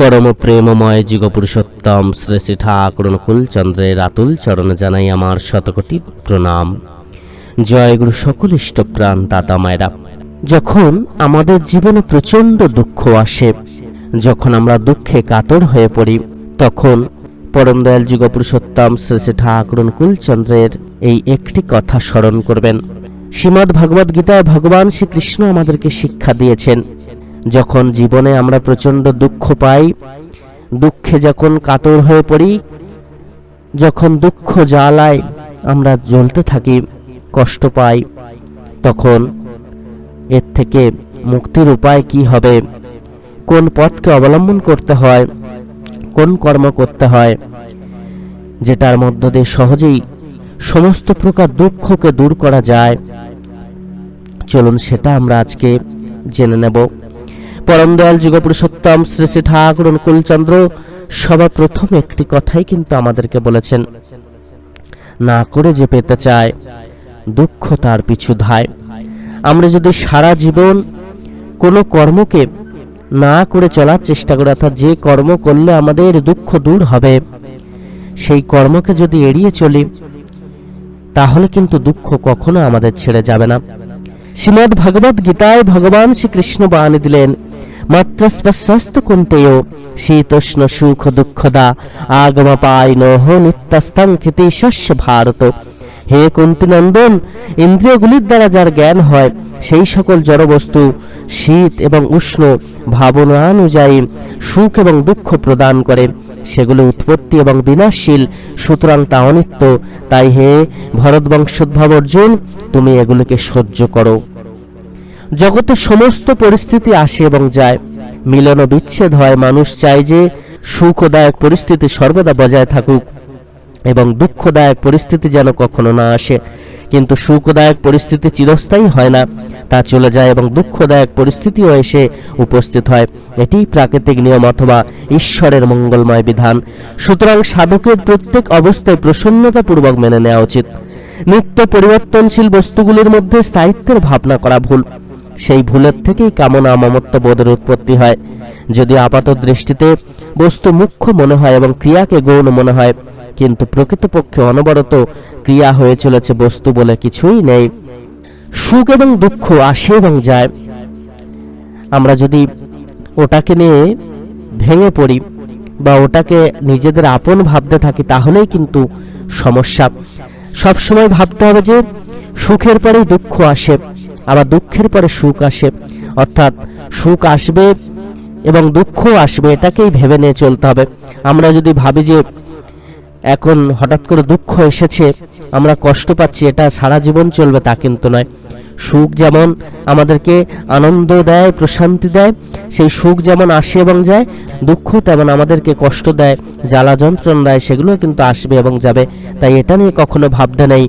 পরম প্রেমময় যুগ পুরুষোত্তম শ্রী শ্রী ঠাকুর চন্দ্রের আতুল চরণে জানাই আমার শতকোটি প্রণাম। জয় গুরু সকল ইষ্টপ্রাণ দাতা মায়েরা। যখন আমাদের জীবনে প্রচণ্ড দুঃখ আসে, যখন আমরা দুঃখে কাতর হয়ে পড়ি, তখন পরম দয়াল যুগ পুরুষোত্তম শ্রী শ্রী ঠাকুর চন্দ্রের এই একটি কথা স্মরণ করবেন। শ্রীমদ্ ভগবদ গীতায় ভগবান শ্রীকৃষ্ণ আমাদেরকে শিক্ষা দিয়েছেন যখন জীবনে আমরা প্রচণ্ড দুঃখ পাই, দুঃখে যখন কাতর হয়ে পড়ি, যখন দুঃখ জ্বালায়, আমরা জ্বলতে থাকি, কষ্ট পাই, তখন এর থেকে মুক্তির উপায় কি হবে? কোন পথকে অবলম্বন করতে হয়? কোন কর্ম করতে হয়? যেটার মধ্য দিয়ে সহজেই সমস্ত প্রকার দুঃখকে দূর করা যায়। চলুন সেটা আমরা আজকে জেনে নেব। পরম দয়াল যুগপুরুষোত্তম শ্রী শ্রী ঠাকুর অনুকূলচন্দ্র সবার প্রথম একটি কথাই কিন্তু আমাদেরকে বলেছেন। না করে যে পেতে চায়, দুঃখ তার পিছু ধায়। আমরা যদি সারা জীবন কোনো কর্মকে না করে চলার চেষ্টা করি, অর্থাৎ যে কর্ম করলে আমাদের দুঃখ দূর হবে, সেই কর্মকে যদি এড়িয়ে চলি, তাহলে কিন্তু দুঃখ কখনো আমাদের ছেড়ে যাবে না। শ্রীমদ ভগবদ গীতায় ভগবান শ্রীকৃষ্ণ বাণী দিলেন সুখ দুঃখদা আগম পায় নহ নিত্যস্তং খ্যাতি শস্য ভারত হে কুন্তিনন্দন ইন্দ্রিয়গুলির দ্বারা যার জ্ঞান হয়, সেই সকল জড়বস্তু, শীত এবং উষ্ণ, ভাবনানুযায়ী সুখ এবং দুঃখ প্রদান করে। সেগুলো উৎপত্তি এবং বিনাশশীল, সুতরাং তা অনিত্য। তাই হে ভরতবংশোদ্ভব অর্জুন, তুমি এগুলোকে সহ্য করো। জগতে সমস্ত পরিস্থিতি আসে এবং যায়। মিলন ও বিচ্ছেদ হয়, মানুষ চায় যে সুখদায়ক পরিস্থিতি সর্বদা বজায় থাকুক এবং দুঃখদায়ক পরিস্থিতি যেন কখনো না আসে। কিন্তু সুখদায়ক পরিস্থিতি চিরস্থায়ী হয় না, তা চলে যায় এবং দুঃখদায়ক পরিস্থিতিও এসে উপস্থিত হয়। এটিই প্রাকৃতিক নিয়ম অথবা ঈশ্বরের মঙ্গলময় বিধান। সুতরাং সাধকের প্রত্যেক অবস্থায় প্রসন্নতাপূর্বক মেনে নেওয়া উচিত। নিত্য পরিবর্তনশীল বস্তুগুলির মধ্যে স্থায়িত্বের ভাবনা করা ভুল। সেই ভুলের থেকেই কামনা মমত্ব বোধের উৎপত্তি হয়। যদি আপাত দৃষ্টিতে বস্তু মুখ্য মনে হয় এবং ক্রিয়াকে গৌণ মনে হয়, কিন্তু প্রকৃতপক্ষে অনবরত ক্রিয়া হয়ে চলেছে বস্তু বলে কিছুই নেই। সুখ এবং দুঃখ আসে এবং যায়। আমরা যদি ওটাকে নিয়ে ভেঙে পড়ি বা ওটাকে নিজেদের আপন ভাবতে থাকি, তাহলেই কিন্তু সমস্যা। সবসময় ভাবতে হবে যে সুখের পরেই দুঃখ আসে। আবার দুঃখের পরে সুখ আসে। অর্থাৎ সুখ আসবে এবং দুঃখ আসবে, এটাকেই ভেবে নিয়ে চলতে হবে। আমরা যদি ভাবি যে এখন হঠাৎ করে দুঃখ এসেছে, আমরা কষ্ট পাচ্ছি, এটা সারা জীবন চলবে তা কিন্তু নয়। সুখ যেমন আমাদেরকে আনন্দ দেয়, প্রশান্তি দেয়, সেই সুখ যেমন আসে এবং যায়, দুঃখ তেমন আমাদেরকে কষ্ট দেয়, জ্বালা যন্ত্রণা দেয় সেগুলো কিন্তু আসবে এবং যাবে। তাই এটা নিয়ে কখনো ভাবতে নেই।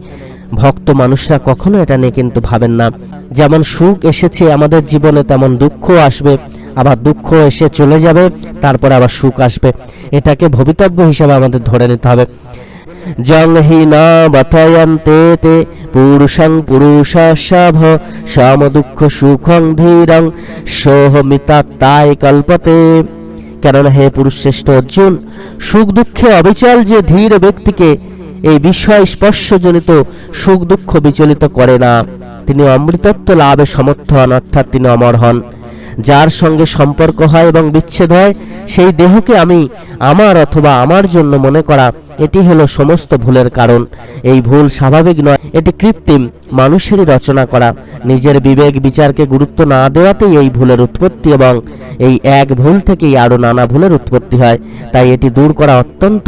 ভক্ত মানুষরা কখনো এটা নিয়ে কিন্তু ভাবেন না। যেমন সুখ এসেছে আমাদের জীবনে, তেমন দুঃখ আসবে। আবার দুঃখ এসে চলে যাবে, তারপরে আবার সুখ আসবে। এটাকে ভবিতব্য হিসাবে আমাদের ধরে নিতে হবে। জং হি না বথয়ন্তে তে পুরুষং পুরুষাশাভ সম দুঃখ সুখং ধীরং সোহমিতাত্তায় কল্পতে। কেননা হে পুরুষ শ্রেষ্ঠ অর্জুন, সুখ দুঃখে অবিচল যে ধীর ব্যক্তিকে এই বিষয় স্পর্শজনিত সুখ দুঃখ বিচলিত করে না। তিনি অমৃতত্ব লাভে সমর্থ হন অর্থাৎ তিনি অমর হন। যার সঙ্গে সম্পর্ক হয় এবং বিচ্ছেদ হয়, সেই দেহকে আমি আমার অথবা আমার জন্য মনে করা, এটি হলো সমস্ত ভুলের কারণ। এই ভুল স্বাভাবিক নয়, এটি কৃত্রিম, মানুষেরই রচনা করা। নিজের বিবেক বিচারকে গুরুত্ব না দেওয়াতেই এই ভুলের উৎপত্তি এবং এই এক ভুল থেকেই আরও নানা ভুলের উৎপত্তি হয়। তাই এটি দূর করা অত্যন্ত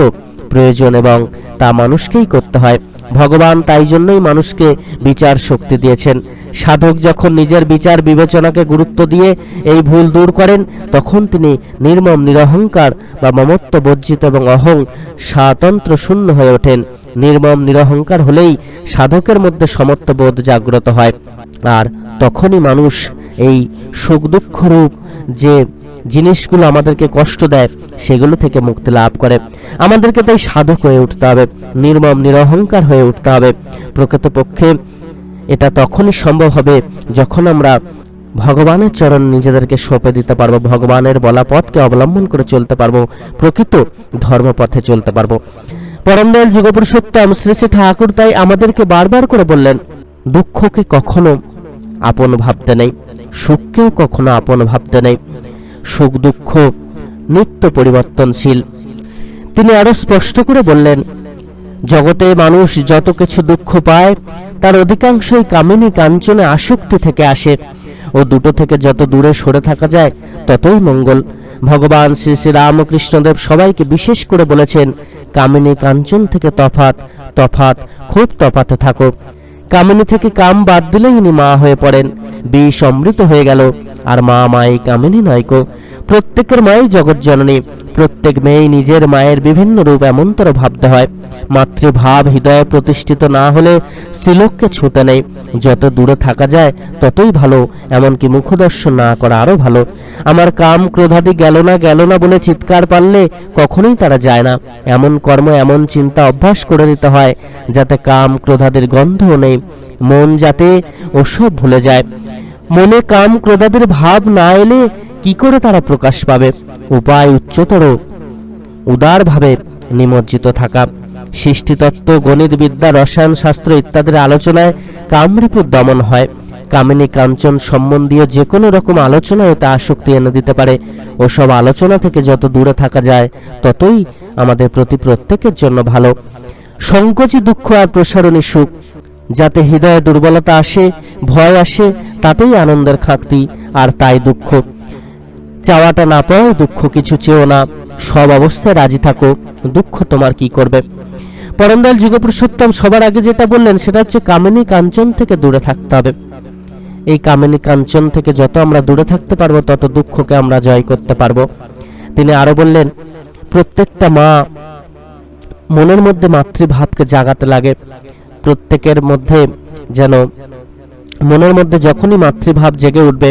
প্রয়োজন এবং তা মানুষকেই করতে হয়। ভগবান তাই জন্যই মানুষকে বিচার শক্তি দিয়েছেন। সাধক যখন নিজের বিচার বিবেচনাকে গুরুত্ব দিয়ে এই ভুল দূর করেন, তখন তিনি নির্মম নিরহংকার বা মমত্ব বর্জিত এবং অহং স্বাতন্ত্র শূন্য হয়ে ওঠেন। নির্মম নিরহংকার হলেই সাধকের মধ্যে সমত্ববোধ জাগ্রত হয়। আর তখনই মানুষ এই সুখ দুঃখ রূপ যে জিনিসগুলো আমাদেরকে কষ্ট দেয়, সেগুলো থেকে মুক্তি লাভ করে। আমাদেরকে তাই সাধক হয়ে উঠতে হবে, নির্মম নিরহংকার হয়ে উঠতে হবে। প্রকৃতপক্ষে এটা তখনই সম্ভব হবে যখন আমরা ভগবানের চরণ নিজেদেরকে সঁপে দিতে পারব, ভগবানের বলা পথকে অবলম্বন করে চলতে পারব, প্রকৃত ধর্মপথে চলতে পারব। পরমদয়াল যুগপুরুষোত্তম শ্রী শ্রী ঠাকুর তাই আমাদেরকে বারবার করে বললেন, দুঃখকে কখনো আপন ভাবতে নেই, সুখকেও কখনো আপন ভাবতে নেই। সুখ দুঃখ নিত্য পরিবর্তনশীল তিনি আরও স্পষ্ট করে বললেন, জগতে মানুষ যত কিছু দুঃখ পায়, তার অধিকাংশই কামিনী কাঞ্চনে আসক্তি থেকে আসে। ও দুটো থেকে যত দূরে সরে থাকা যায়, ততই মঙ্গল। ভগবান শ্রী শ্রী রামকৃষ্ণদেব সবাইকে বিশেষ করে বলেছেন, কামিনী কাঞ্চন থেকে তফাত তফাত খুব তফাতে থাকো কামিনী থেকে কাম বাদ দিলে ইনি মা হয়ে পড়েন। বিষ অমৃত হয়ে গেল। আর মা মাই কামিনী নাইকো প্রত্যেকের মাই জগৎ জননী। প্রত্যেক মেয়ে নিজের মায়ের বিভিন্ন রূপ এমনতর ভাবতে হয়। মাতৃভাব হৃদয়ে প্রতিষ্ঠিত না হলে স্ত্রীলোককে ছুটে নেই। যত দূরে থাকা যায়, ততই ভালো। এমনকি মুখদর্শন না করা আরও ভালো। আমার কাম ক্রোধাদি গেল না গেল না বলে চিৎকার পারলে কখনোই তারা যায় না। এমন কর্ম, এমন চিন্তা অভ্যাস করে নিতে হয়, যাতে কাম ক্রোধাদের গন্ধও নেই। মন যাতে ওসব ভুলে যায়। মনে কাম ক্রোধাদের ভাব না এলে কি করে তারা প্রকাশ পাবে? উপায় উচ্চতর। উদারভাবে নিমজ্জিত থাকা। সৃষ্টিতত্ত্ব গণিতবিদ্যা রসায়ন, শাস্ত্র ইত্যাদির আলোচনায় কামরিপুর দমন হয়। কামিনী কাঞ্চন সম্বন্ধীয় যে কোনো রকম আলোচনায় তা আসক্তি এনে দিতে পারে। ওসব আলোচনা থেকে যত দূরে থাকা যায়, ততই আমাদের প্রতি প্রত্যেকের জন্য ভালো। সংকোচী দুঃখ আর প্রসারণী সুখ যাতে হৃদয়ে দুর্বলতা আসে, ভয় আসে, তাতেই আনন্দের খাকতি আর তাই দুঃখ। চাওয়াটা না পাও দুঃখ, কিছু চেও না। সব অবস্থায় রাজি থাকো, দুঃখ তোমার কি করবে? পরমদয়াল যুগপুরুষোত্তম সবার আগে যেটা বললেন, সেটা হচ্ছে কামিনী কাঞ্চন থেকে দূরে থাকতে হবে। এই কামিনী কাঞ্চন থেকে যত আমরা দূরে থাকতে পারব, তত দুঃখকে আমরা জয় করতে পারব। তিনি আরও বললেন, প্রত্যেকটা মা মনের মধ্যে মাতৃভাবকে জাগাতে লাগে। প্রত্যেকের মধ্যে যেন মনের মধ্যে যখনই মাতৃভাব জেগে উঠবে,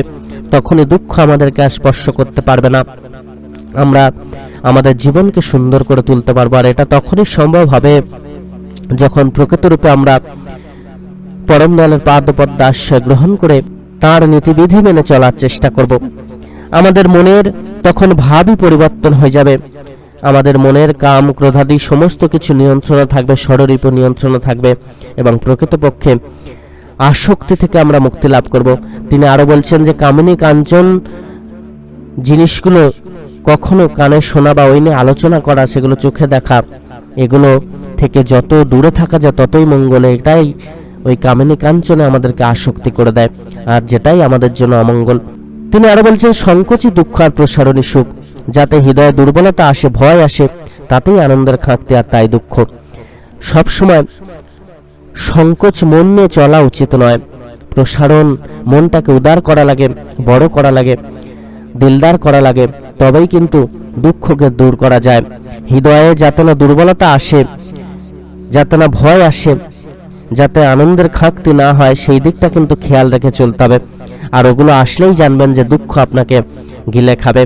তখনই দুঃখ আমাদেরকে স্পর্শ করতে পারবে না। আমরা আমাদের জীবনকে সুন্দর করে তুলতে পারব, আর এটা তখনই সম্ভব হবে যখন প্রকৃতরূপে আমরা পরম দয়ালের পাদপদ্ম আশ্রয় গ্রহণ করে তার নীতিবিধি মেনে চলার চেষ্টা করব। আমাদের মনের তখন ভাবই পরিবর্তন হয়ে যাবে। আমাদের মনের কাম, ক্রোধাদি সমস্ত কিছু নিয়ন্ত্রণে থাকবে ষড়রিপ নিয়ন্ত্রণে থাকবে এবং প্রকৃতপক্ষে আসক্তি থেকে আমরা মুক্তি লাভ করব। তিনি আরও বলছেন যে, কামিনী কাঞ্চন জিনিসগুলো কখনো কানে শোনা বা ওই নিয়ে আলোচনা করা, সেগুলো চোখে দেখা, এগুলো থেকে যত দূরে থাকা যায় ততই মঙ্গলে। এটাই ওই কামিনী কাঞ্চনে আমাদেরকে আসক্তি করে দেয়। আর যেটাই আমাদের জন্য অমঙ্গল। তিনি আরও বলছেন সংকোচী দুঃখ আর প্রসারণী সুখ। যাতে হৃদয়ে দুর্বলতা আসে, ভয় আসে, তাতেই আনন্দের খাঁকতে আর তাই দুঃখ। সবসময় সংকোচ মন নিয়ে চলা উচিত নয়। প্রসারণ মনটাকে উদার করা লাগে, বড় করা লাগে, দিলদার করা লাগে, তবেই কিন্তু দুঃখকে দূর করা যায়। হৃদয়ে যাতে না দুর্বলতা আসে, যাতে না ভয় আসে, যাতে আনন্দের খাকতি না হয়, সেই দিকটা কিন্তু খেয়াল রেখে চলতে হবে। আর ওগুলো আসলেই জানবেন যে দুঃখ আপনাকে গিলে খাবে।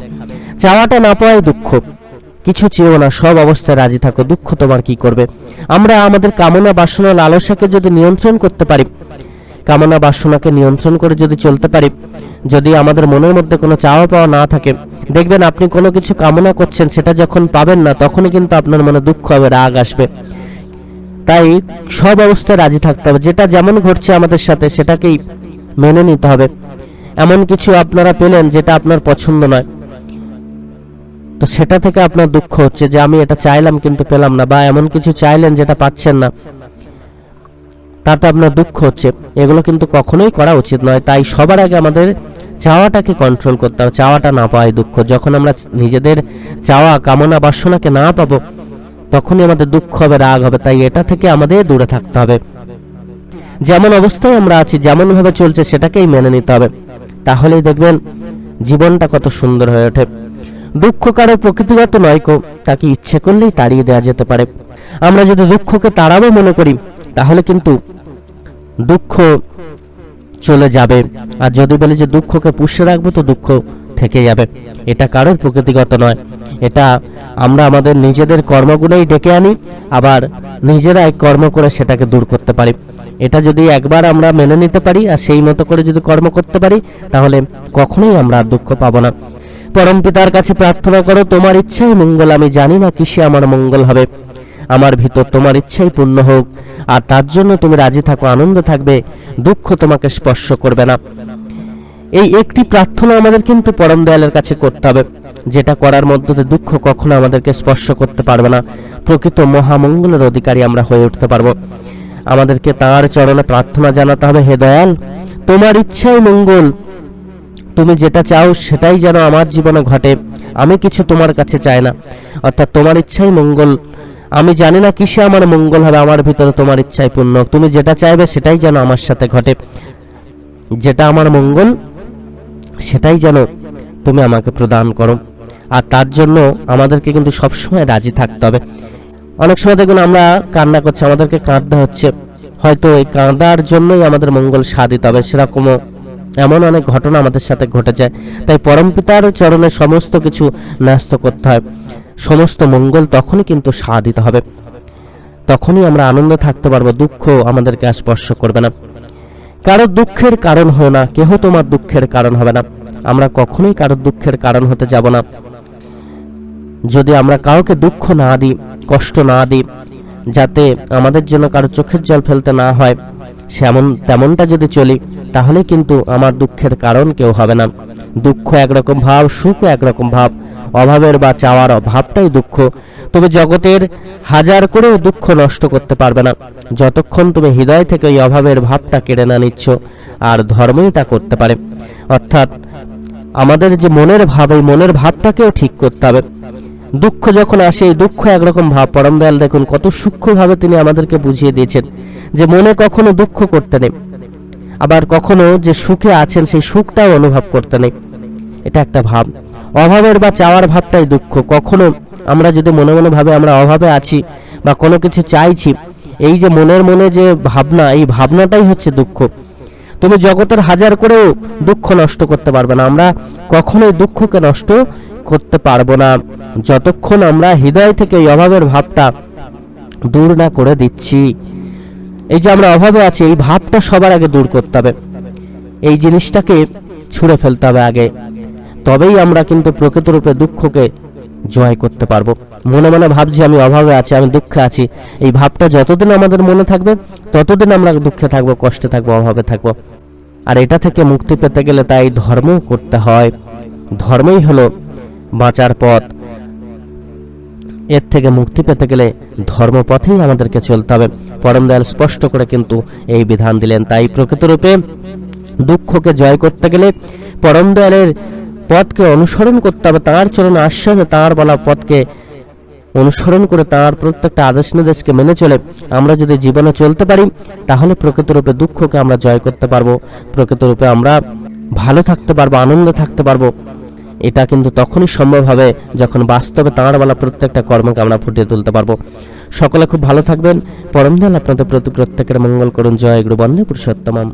চাওয়াটা না পাওয়াই দুঃখ। কিছু চেয়েও না, সব অবস্থায় রাজি থাকো, দুঃখ তোমার কি করবে? আমরা আমাদের কামনা বাসনা লালসাকে যদি নিয়ন্ত্রণ করতে পারি, কামনা বাসনাকে নিয়ন্ত্রণ করে যদি চলতে পারি, যদি আমাদের মনের মধ্যে কোনো চাওয়া পাওয়া না থাকে, দেখবেন আপনি কোনো কিছু কামনা করছেন, সেটা যখন পাবেন না, তখনই কিন্তু আপনার মনে দুঃখ হবে, রাগ আসবে। তাই সব অবস্থায় রাজি থাকতে হবে। যেটা যেমন ঘটছে আমাদের সাথে, সেটাকেই মেনে নিতে হবে। এমন কিছু আপনারা পেলেন যেটা আপনার পছন্দ নয়। তো সেটা থেকে আপনার দুঃখ হচ্ছে যে আমি এটা চাইলাম কিন্তু পেলাম না বা এমন কিছু চাইলেন যেটা পাচ্ছেন না। তাতে আপনার দুঃখ হচ্ছে। এগুলো কিন্তু কখনোই করা উচিত নয়। তাই সবার আগে আমাদের চাওয়াটাকে কন্ট্রোল করতে হবে, চাওয়াটা না পাওয়াই দুঃখ। যখন আমরা নিজেদের চাওয়া, কামনা, বাসনাকে না পাবো, তখনই আমাদের দুঃখ হবে, রাগ হবে। তাই এটা থেকে আমাদের দূরে থাকতে হবে। যেমন অবস্থায় আমরা আছি যেমন ভাবে চলছে, সেটাকেই মেনে নিতে হবে। তাহলেই দেখবেন জীবনটা কত সুন্দর হয়ে ওঠে। দুঃখ কারও প্রকৃতিগত নয় কো, তাকে ইচ্ছে করলেই তাড়িয়ে দেওয়া যেতে পারে। আমরা যদি দুঃখকে তাড়াবো মনে করি, তাহলে কিন্তু দুঃখ চলে যাবে। আর যদি বলি যে দুঃখকে পুষে রাখব, তো দুঃখ থেকে যাবে। এটা কারোর প্রকৃতিগত নয়। এটা আমরা আমাদের নিজেদের কর্মগুলোই ডেকে আনি, আবার নিজেরাই কর্ম করে সেটাকে দূর করতে পারি। এটা যদি একবার আমরা মেনে নিতে পারি আর সেই মতো করে যদি কর্ম করতে পারি, তাহলে কখনোই আমরা আর দুঃখ পাবো না। পরম পিতার কাছে প্রার্থনা করো, তোমার ইচ্ছাই মঙ্গল, আমি জানি না কিসে আমার মঙ্গল হবে। আমার ভিতর তোমার ইচ্ছাই পূর্ণ হোক, আর তার জন্য তুমি রাজি থাকো, আনন্দ থাকবে, দুঃখ তোমাকে স্পর্শ করবে না। এই একটি প্রার্থনা আমাদের কিন্তু পরম দয়ালের কাছে করতে হবে, যেটা করার মধ্যে দিয়ে দুঃখ কখনো আমাদেরকে স্পর্শ করতে পারবে না। প্রকৃত মহামঙ্গলের অধিকারী আমরা হয়ে উঠতে পারব। আমাদেরকে তার চরণে প্রার্থনা জানাতে হবে, হে দয়াল, তোমার ইচ্ছাই মঙ্গল। তুমি যেটা চাও সেটাই যেন আমার জীবনে ঘটে। আমি কিছু তোমার কাছে চাই না, অর্থাৎ তোমার ইচ্ছাই মঙ্গল। আমি জানি না কিসে আমার মঙ্গল হবে, আমার ভিতরে তোমার ইচ্ছাই পূর্ণ। তুমি যেটা চাইবে সেটাই যেন আমার সাথে ঘটে। যেটা আমার মঙ্গল, সেটাই যেন তুমি আমাকে প্রদান করো। আর তার জন্য আমাদেরকে কিন্তু সবসময় রাজি থাকতে হবে। অনেক সময় দেখবেন আমরা কান্না করছি, আমাদেরকে কাঁদতে হচ্ছে। হয়তো এই কাঁদার জন্যই আমাদের মঙ্গল সাধিত হবে, সেরকমও এমন অনেক ঘটনা আমাদের সাথে ঘটে যায়। তাই পরমপিতার চরণে সমস্ত কিছু ন্যস্ত করতে হয়। সমস্ত মঙ্গল তখনই কিন্তু সাধিত হবে। তখনই আমরা আনন্দে থাকতে পারব দুঃখ আমাদেরকে স্পর্শ করবে না। কারও দুঃখের কারণ হো না, কেহ তোমার দুঃখের কারণ হবে না। আমরা কখনোই কারও দুঃখের কারণ হতে যাব না। যদি আমরা কাউকে দুঃখ না দিই, কষ্ট না দিই, যাতে আমাদের জন্য কারও চোখের জল ফেলতে না হয়, সেমন তেমনটা যদি চলি, তাহলে কিন্তু আমার দুঃখের কারণ কেউ হবে না। দুঃখ একরকম ভাব সুখও একরকম ভাব, অভাবের বা চাওয়ার অভাবটাই দুঃখ। তবে জগতের হাজার করেও দুঃখ নষ্ট করতে পারবে না। যতক্ষণ তুমি হৃদয় থেকে ওই অভাবের ভাবটা কেড়ে না নিচ্ছ, আর ধর্মই তা করতে পারে। অর্থাৎ আমাদের যে মনের ভাব এই মনের ভাবটাকেও ঠিক করতে হবে। দুঃখ যখন আসে, এই দুঃখ একরকম ভাব। পরম দয়াল দেখুন, কত সূক্ষ্মভাবে তিনি আমাদেরকে বুঝিয়ে দিয়েছেন যে মনে কখনো দুঃখ করতে নেই। আবার কখনো যে সুখে আছেন, সেই সুখটাও অনুভব করতে নেই। এটা একটা ভাব। অভাবের বা চাওয়ার ভাবটাই দুঃখ। কখনো আমরা যদি মনে মনে ভাবে আমরা অভাবে আছি বা কোনো কিছু চাইছি, এই যে মনের মনে যে ভাবনা, এই ভাবনাটাই হচ্ছে দুঃখ। তুমি জগতের হাজার করেও দুঃখ নষ্ট করতে পারবে না। আমরা কখনোই দুঃখকে নষ্ট করতে পারব না। যতক্ষণ আমরা হৃদয় থেকে এই অভাবের ভাবটা দূর না করে দিচ্ছি। এই যে আমরা অভাবে আছি, এই ভাবটা সবার আগে দূর করতে হবে। এই জিনিসটাকে ছুঁড়ে ফেলতে হবে আগে। তবেই আমরা কিন্তু প্রকৃতরূপে দুঃখকে জয় করতে পারব। মনে মনে ভাবছি আমি অভাবে আছি, আমি দুঃখে আছি। এই ভাবটা যতদিন আমাদের মনে থাকবে, ততদিন আমরা দুঃখে থাকব, কষ্টে থাকব, অভাবে থাকব। আর এটা থেকে মুক্তি পেতে গেলে তাই ধর্ম করতে হয়। ধর্মই হলো বাঁচার পথ। এর থেকে মুক্তি পেতে গেলে ধর্মপথেই আমাদেরকে চলতে হবে। পরম দয়াল স্পষ্ট করে কিন্তু এই বিধান দিলেন। তাই প্রকৃতরূপে দুঃখকে জয় করতে গেলে পরম দয়ালের পথকে অনুসরণ করতে হবে। তাঁর চরণ আশ্বাসে তাঁর বলা পথকে অনুসরণ করে তাঁর প্রত্যেকটা আদেশ নির্দেশকে মেনে চলে। আমরা যদি জীবনে চলতে পারি, তাহলে প্রকৃতরূপে দুঃখকে আমরা জয় করতে পারব। প্রকৃতরূপে আমরা ভালো থাকতে পারব, আনন্দ থাকতে পারব। এটা কিন্তু তখনই সম্ভব হবে যখন বাস্তবে তাঁর বলা প্রত্যেকটা কর্মকে আমরা ফুটিয়ে তুলতে পারব। সকলে খুব ভালো থাকবেন। পরমদয়াল আপনাদের প্রতি প্রত্যেকের মঙ্গল করুন। জয় গুরু বন্ধে পুরুষোত্তমম